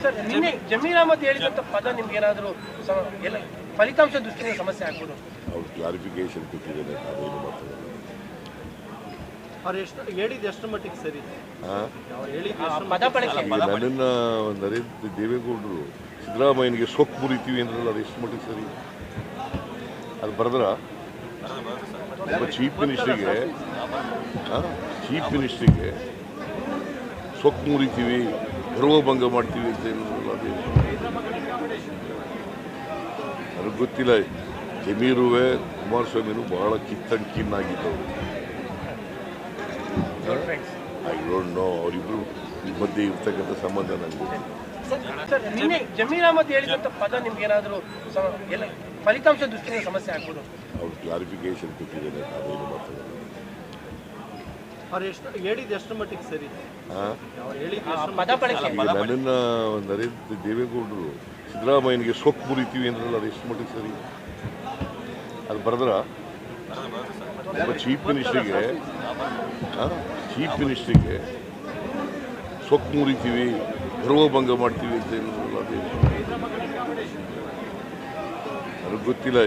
Sir ನಿನ್ನೆ ಜಮೀರ್ ಅಹಮದ್ ಹೇಳಿದಂತ ಪದ ನಿಮ್ಗೆ ಏನಾದರೂ ಎಲ್ಲ ಫಲಿತಾಂಶ ದೃಷ್ಟಿಯಿಂದ ಸಮಸ್ಯೆ ಆಗ್ಬೋದು. ಅವ್ರು ಕ್ಲಾರಿಫಿಕೇಶನ್ ಕೊಟ್ಟಿದ್ದಾರೆ ಅದೇನು ಮಾತಾಡಲ್ಲ ಅವ್ರು ಎಷ್ಟು ಮಟ್ಟಿಗೆ ಸರಿ? ಅವ್ರು ಹೇಳಿದ್ದು ಆ ಪದ ಬಳಕೆ ಈಗ ನನ್ನನ್ನು ನರೇಂದ್ರ ದೇವೇಗೌಡರು ಸಿದ್ದರಾಮಯ್ಯನಿಗೆ ಸೊಕ್ಕು ಮುರಿತೀವಿ ಅಂದ್ರಲ್ಲ ಅದು ಎಷ್ಟು ಮಟ್ಟಿಗೆ ಸರಿ? ಅದು ಬರೆದ್ರ? Chief ಮಿನಿಸ್ಟ್ರಿಗೆ chief ಮಿನಿಸ್ಟ್ರಿಗೆ ಸೊಕ್ಕು ಮುರಿತೀವಿ. ಗರ್ವಭಂಗ ಮಾಡ್ತೀವಿ ಅಂತ ಹೇಳಿದ್ರಲ್ಲ ಅದೇ ನನಗೆ ಗೊತ್ತಿಲ್ಲ ಜಮೀರುವೆ ಕುಮಾರಸ್ವಾಮಿನೂ ಬಹಳ ಕಿತ್ತಂಕಿನ್ನಾಗಿದ್ದವರು ಐ ಡೋಂಟ್ ನೋ ಅವರಿಬ್ರು ಮಧ್ಯೆ ಇರ್ತಕ್ಕಂಥ ಸಂಬಂಧ ನನಗೆ ಗೊತ್ತಿಲ್ಲ. ಸರ್ ನಿನ್ನೆ ಜಮೀರ್ ಅಹಮದ್ ಹೇಳಿದಂತ ಪದ ನಿಮ್ಗೆ ಏನಾದರೂ ಫಲಿತಾಂಶ ದೃಷ್ಟಿಯಿಂದ ಸಮಸ್ಯೆ ಆಗ್ಬೋದು? ಅವ್ರು ಕ್ಲಾರಿಫಿಕೇಶನ್ ಕೊಟ್ಟಿದ್ದಾರೆ ಅದೇನು ಮಾತಾಡಲ್ಲ ನನ್ನನ್ನು ನರೇಂದ್ರ ದೇವೇಗೌಡರು ಸಿದ್ದರಾಮಯ್ಯನಿಗೆ ಸೊಕ್ಕು ಮುರಿತೀವಿ ಅಂದ್ರಲ್ಲ ಅದು ಎಷ್ಟು ಮಟ್ಟಿಗೆ ಸರಿ? ಅದು ಬರೆದ್ರ? ಚೀಫ್ ಮಿನಿಸ್ಟ್ರಿಗೆ ಚೀಫ್ ಮಿನಿಸ್ಟ್ರಿಗೆ ಸೊಕ್ಕು ಮುರಿತೀವಿ ಗರ್ವಭಂಗ ಮಾಡ್ತೀವಿ ಅಂತ ಹೇಳಿದ್ರಲ್ಲ ಅದೇ ನನಗೆ ಗೊತ್ತಿಲ್ಲ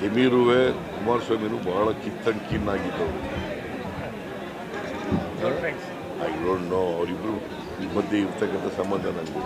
ಜಮೀರುವೆ ಕುಮಾರಸ್ವಾಮಿನೂ ಬಹಳ ಕಿತ್ತಣ್ಣ ಕಿನ್ನಾಗಿದ್ದವರು ಐ ಡೋಂಟ್ ನೋ ಅವರಿಬ್ರು ಮಧ್ಯೆ ಇರ್ತಕ್ಕಂಥ ಸಂಬಂಧ ನನಗೆ